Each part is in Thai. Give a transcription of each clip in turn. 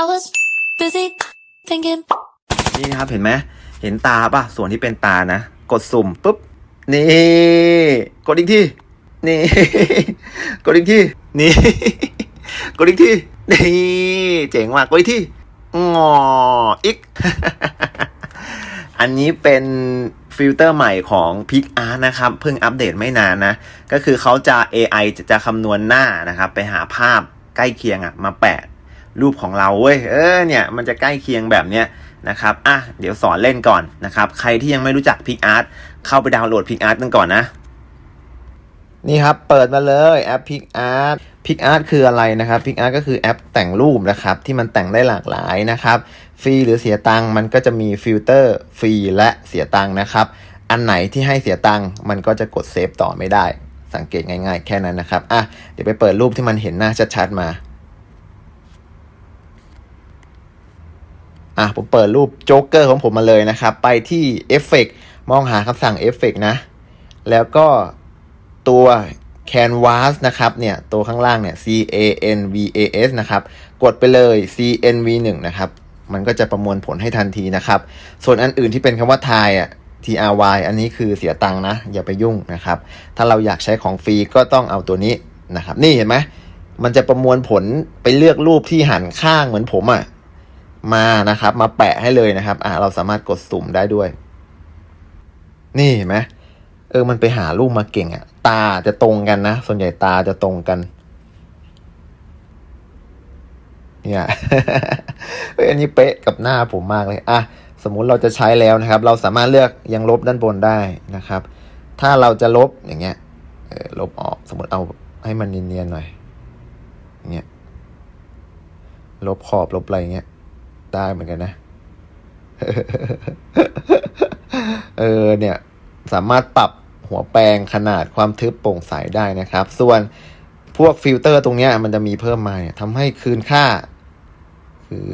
I was busy thinking. นี่นะครับเห็นไหมเห็นตาป่ะ ส่วนที่เป็นตานะ กดสุ่มปุ๊บ นี่ กดอีกทีนี่ กดอีกทีนี่ กดอีกทีนี่ เจ๋งมากกดอีกทีงออีก อันนี้เป็นฟิลเตอร์ใหม่ของ PixArt นะครับ เพิ่งอัปเดตไม่นานนะ ก็คือเขาจะ AI จะจะคำนวณหน้านะครับ ไปหาภาพใกล้เคียงอะมาแปะ รูปของเราเว้ยเออเนี่ยมันจะใกล้เคียงแบบเนี้ยนะครับอะเดี๋ยวสอนเล่นก่อนนะครับ ใครที่ยังไม่รู้จัก PixArt เข้าไปดาวน์โหลด PixArt กันก่อนนะนี่ครับ เปิดมาเลยแอป PixArt PixArt คืออะไรนะครับ PixArt ก็คือแอปแต่งรูปนะครับ ที่มันแต่งได้หลากหลายนะครับ ฟรีหรือเสียตังค์มันก็จะมีฟิลเตอร์ฟรีและเสียตังค์นะครับ อันไหนที่ให้เสียตังค์มันก็จะกดเซฟต่อไม่ได้ สังเกตง่ายๆแค่นั้นนะครับอะเดี๋ยวไปเปิดรูปที่มันเห็นหน้าชัดๆมา อะผมเปิดรูปโจ๊กเกอร์ของผมมาเลยนะครับ ไปที่เอฟเฟกมองหาคำสั่งเอฟเฟกนะ แล้วก็ตัว Canvas นะครับเนี่ยตัวข้างล่างเนี่ย C A N V A S นะครับกดไปเลย C N V 1นะครับมันก็จะประมวลผลให้ทันทีนะครับ ส่วนอันอื่นที่เป็นคำว่าทายอะ T R Y อันนี้คือเสียตังค์นะ อย่าไปยุ่งนะครับ ถ้าเราอยากใช้ของฟรีก็ต้องเอาตัวนี้นะครับ นี่เห็นไหมมันจะประมวลผลไปเลือกรูปที่หันข้างเหมือนผมอะ มานะครับ มาแปะให้เลยนะครับ อ่าเราสามารถกดสุ่มได้ด้วย นี่เห็นไหมเออมันไปหารูปมาเก่งอะตาจะตรงกันนะ ส่วนใหญ่ตาจะตรงกัน เนี่ยเฮ้ยอันนี้เป๊ะกับหน้าผมมากเลยอะสมมุติเราจะใช้แล้วนะครับ เราสามารถเลือกยังลบด้านบนได้นะครับ ถ้าเราจะลบอย่างเงี้ยลบออกสมมติเอาให้มันเนียนๆหน่อยเงี้ยลบขอบลบอะไรเงี้ย ได้เหมือนกันนะ เออเนี่ย สามารถปรับหัวแปลงขนาดความทึบโปร่งใสได้นะครับ ส่วนพวกฟิลเตอร์ตรงนี้มันจะมีเพิ่มมาเนี่ยทำให้คืนค่า คือ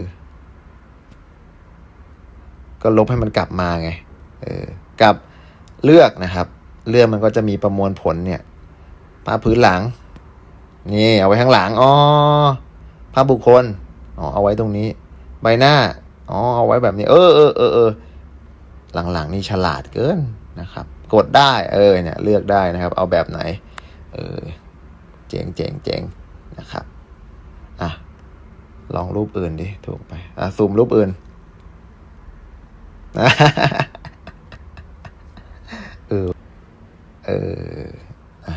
ก็ลบให้มันกลับมาไง เออกับเลือกนะครับ เลือกมันก็จะมีประมวลผลเนี่ยภาพพื้นหลัง นี่ เอาไว้ข้างหลังอ๋อภาพบุคคลอ๋อเอาไว้ตรงนี้ ใบหน้า อ๋อ เอาไว้แบบนี้ เออเออเออเออหลังๆนี่ฉลาดเกินนะครับ กดได้ เออ เนี่ย เลือกได้นะครับ เอาแบบไหน เออ เจ๋งเจ๋งเจ๋งนะครับ อะ ลองรูปอื่นดิ ถูกไป อะ ซูมรูปอื่น เออ เออ อะ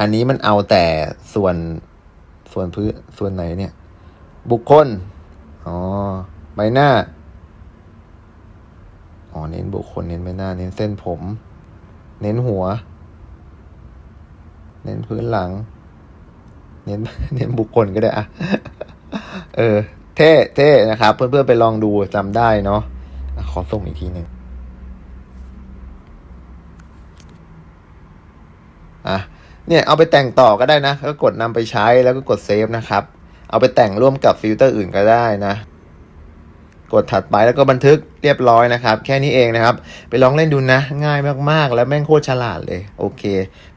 อันนี้มันเอาแต่ส่วนส่วนพื้นส่วนไหนเนี่ย บุคคล ใบหน้า อ๋อ เน้นบุคคล เน้นใบหน้า เน้นเส้นผม เน้นหัว เน้นพื้นหลัง เน้น เน้นบุคคลก็ได้อะเออ เท่เท่นะครับ เพื่อนๆไปลองดูจำได้เนาะ ขอส่งอีกทีหนึ่งอะเนี่ยเอาไปแต่งต่อก็ได้นะ ก็กดนำไปใช้แล้วก็กดเซฟนะครับ เอาไปแต่งร่วมกับฟิลเตอร์อื่นก็ได้นะ ดถัดไปแล้วก็บันทึกเรียบร้อยนะครับ แค่นี้เองนะครับ ไปลองเล่นดูนะ ง่ายมากๆ แล้วแม่งโคตรฉลาดเลย โอเค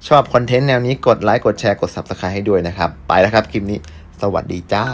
ชอบคอนเทนต์แนวนี้กดไลค์กดแชร์กด Subscribe ให้ด้วยนะครับ ไปแล้วครับคลิปนี้ สวัสดีจ้า